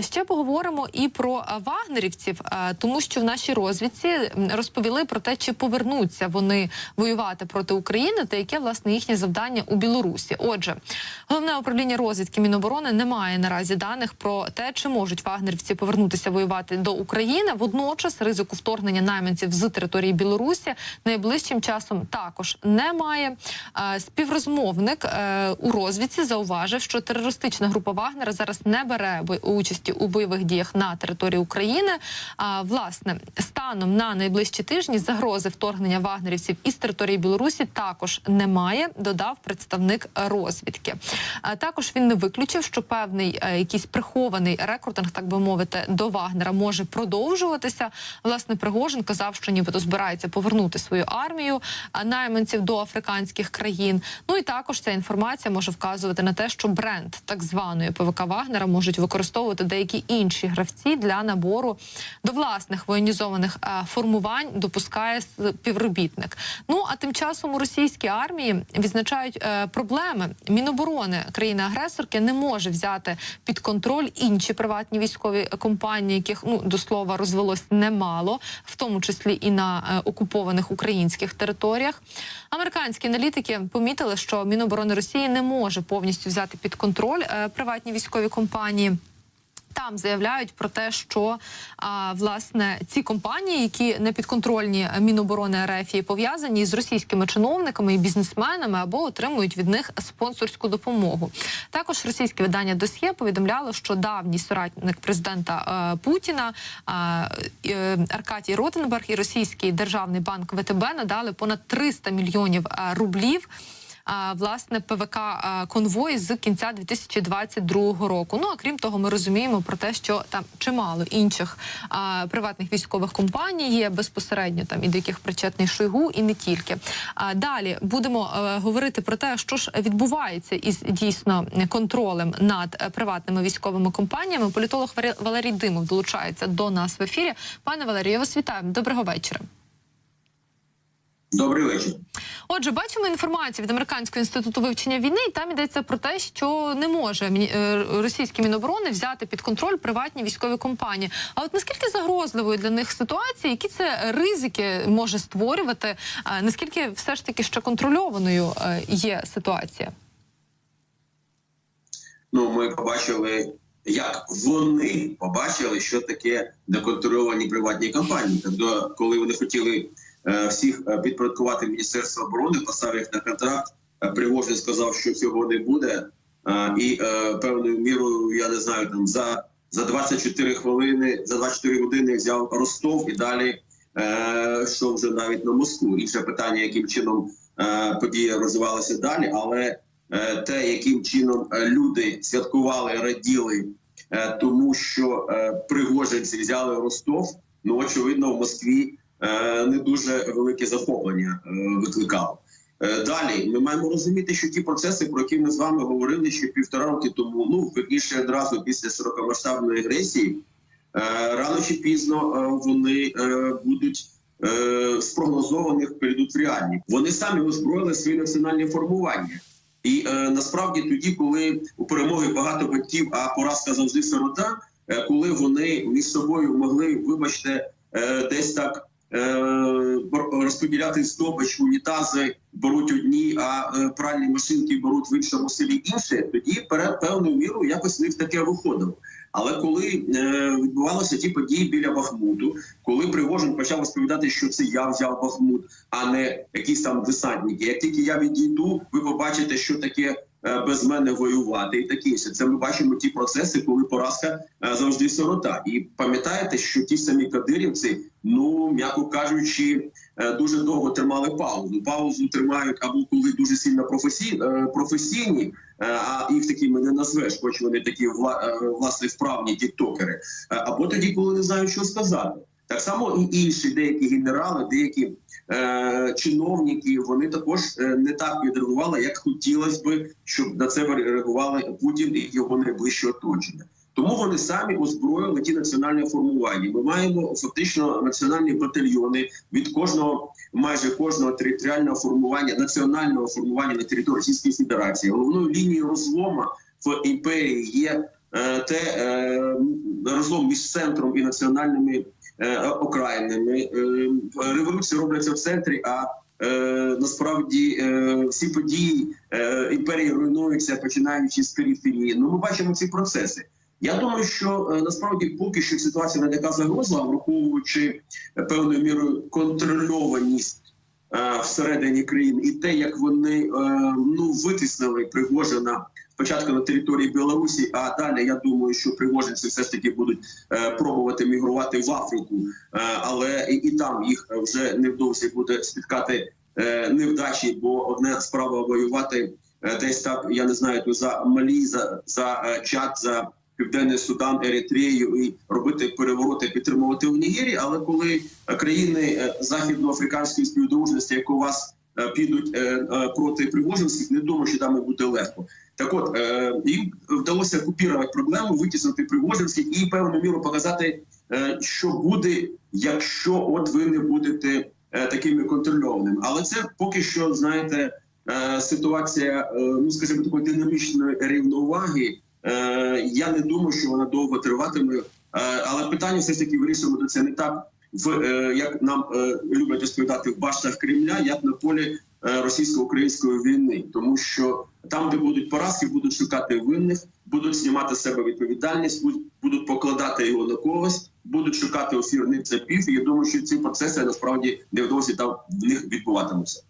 Ще поговоримо і про вагнерівців, тому що в нашій розвідці розповіли про те, чи повернуться вони воювати проти України, та яке власне їхнє завдання у Білорусі. Отже, головне управління розвідки Міноборони не має наразі даних про те, чи можуть вагнерівці повернутися воювати до України. Водночас ризику вторгнення найманців з території Білорусі найближчим часом також немає. Співрозмовник е, у розвідці зауважив, що терористична група Вагнера зараз не бере бо- участі у бойових діях на території України. А власне станом на найближчі тижні загрози вторгнення вагнерівців із території Білорусі також немає. Додав представник розвідки. А також він не виключив, що певний е, якийсь прихований рекрутинг, так би мовити, до Вагнера може продовжуватися. Власне, Пригожин казав, що нібито збирається повернути свою армію найманців до африканських країн. Ну і також ця інформація може вказувати на те, що бренд так званої ПВК Вагнера можуть використовувати деякі інші гравці для набору до власних воєнізованих е, формувань. Допускає співробітник. Ну а тим часом у російській армії відзначають е, проблеми. Міноборони країни-агресорки не може взяти під контроль інші приватні військові компанії, яких ну до слова розвелось немало, в тому числі і на е, окупованих українських територіях. Американські аналітики помітили, що Міноборони Росії не може повністю взяти під контроль приватні військові компанії. Там заявляють про те, що а, власне ці компанії, які не підконтрольні Міноборони РФ, і пов'язані з російськими чиновниками і бізнесменами або отримують від них спонсорську допомогу. Також російське видання Досьє повідомляло, що давній соратник президента е, Путіна е, е, Аркадій Ротенберг і російський державний банк ВТБ надали понад 300 мільйонів е, рублів а, власне ПВК а, конвой з кінця 2022 року. Ну а крім того, ми розуміємо про те, що там чимало інших приватних військових компаній є безпосередньо там і до яких причетний Шойгу, і не тільки. А далі будемо е, говорити про те, що ж відбувається із дійсно контролем над е, приватними військовими компаніями. Політолог Валерій Димов долучається до нас в ефірі. Пане Валерію, я вас вітаю. Доброго вечора. Добрий вечір. Отже, бачимо інформацію від американського інституту вивчення війни, і там йдеться про те, що не може е, російські міноборони взяти під контроль приватні військові компанії. А от наскільки загрозливою для них ситуація, які це ризики може створювати? Наскільки все ж таки ще контрольованою е, є ситуація? Ну, ми побачили, як вони побачили, що таке неконтрольовані приватні компанії. Тобто, коли вони хотіли всіх е, підпорядкувати Міністерство оборони, поставив їх на контракт, е, Пригожин сказав, що цього не буде. Е, і е, певною мірою, я не знаю, там за, за 24 хвилини, за 24 години взяв Ростов і далі е, йшов вже навіть на Москву. Інше питання, яким чином е, події розвивалися далі, але е, те, яким чином е, люди святкували, раділи, е, тому що е, пригожинці взяли Ростов. Ну очевидно, в Москві е, не дуже велике захоплення е, викликало. Е, Далі ми маємо розуміти, що ті процеси, про які ми з вами говорили ще півтора роки тому, ну верніше одразу після широкомасштабної агресії, е, рано чи пізно е, вони е, будуть е, спрогнозованих перейдуть в реальні. Вони самі озброїли свої національні формування. І е, насправді тоді, коли у перемоги багато батьків, а поразка завжди сирота, е, коли вони між собою могли, вибачте, е, десь так е, розподіляти здобич, унітази беруть одні, а е, пральні машинки беруть в іншому селі інше, тоді перед певною мірою якось в них таке виходило. Але коли е, відбувалися ті події біля Бахмуту, коли Пригожин почав розповідати, що це я взяв Бахмут, а не якісь там десантники. Як тільки я відійду, ви побачите, що таке е, без мене воювати, і таке інше. Це ми бачимо ті процеси, коли поразка е, завжди сирота. І пам'ятаєте, що ті самі кадирівці, ну м'яко кажучи, е, дуже довго тримали паузу. Паузу тримають або коли дуже сильно професій, е, професійні. е, А їх такими не назвеш, хоч вони такі вла, е, власне вправні тіктокери. Е, Або тоді, коли не знають, що сказати. Так само і інші деякі генерали, деякі е, чиновники, вони також е, не так відреагували, як хотілося би, щоб на це реагували Путін і його найближче оточення. Тому вони самі озброїли ті національні формування. Ми маємо фактично національні батальйони від кожного, майже кожного територіального формування, національного формування на території Російської Федерації. Головною лінією розлома в імперії є е, те, е, разом між центром і національними окраїнами. Е, революції робляться в центрі, а е, насправді е, всі події е, імперії руйнуються, починаючи з периферії. Ну, ми бачимо ці процеси. Я думаю, що е, насправді поки що ситуація не така загрозла, враховуючи е, певною мірою контрольованість е, всередині країн і те, як вони е, ну витіснили Пригожина спочатку на території Білорусі, а далі я думаю, що пригожинці все ж таки будуть е, пробувати мігрувати в Африку, е, але і, там їх вже невдовзі буде спіткати е, невдачі, бо одна справа воювати е, десь так, я не знаю, то за Малі, за, за е, Чад, за Південний Судан, Еритрею і робити перевороти, підтримувати в Нігерії. Але коли е, країни е, західноафриканської співдружності, як у вас е, підуть е, е, проти пригожинських, не думаю, що там буде легко. Так от е, їм вдалося купірувати проблему, витіснити пригожинських і певну міру показати, е, що буде, якщо от ви не будете е, такими контрольованими. Але це поки що, знаєте, е, ситуація, е, ну скажімо, такої динамічної рівноваги. Е, я не думаю, що вона довго триватиме, е, але питання все ж таки вирішувати це не так, в е, як нам е, люблять розповідати в баштах Кремля, як на полі е, російсько-української війни, тому що там, де будуть поразки, будуть шукати винних, будуть знімати з себе відповідальність, будуть- покладати його на когось, будуть шукати офірних цепів. І я думаю, що ці процеси насправді невдовзі там в них відбуватимуться.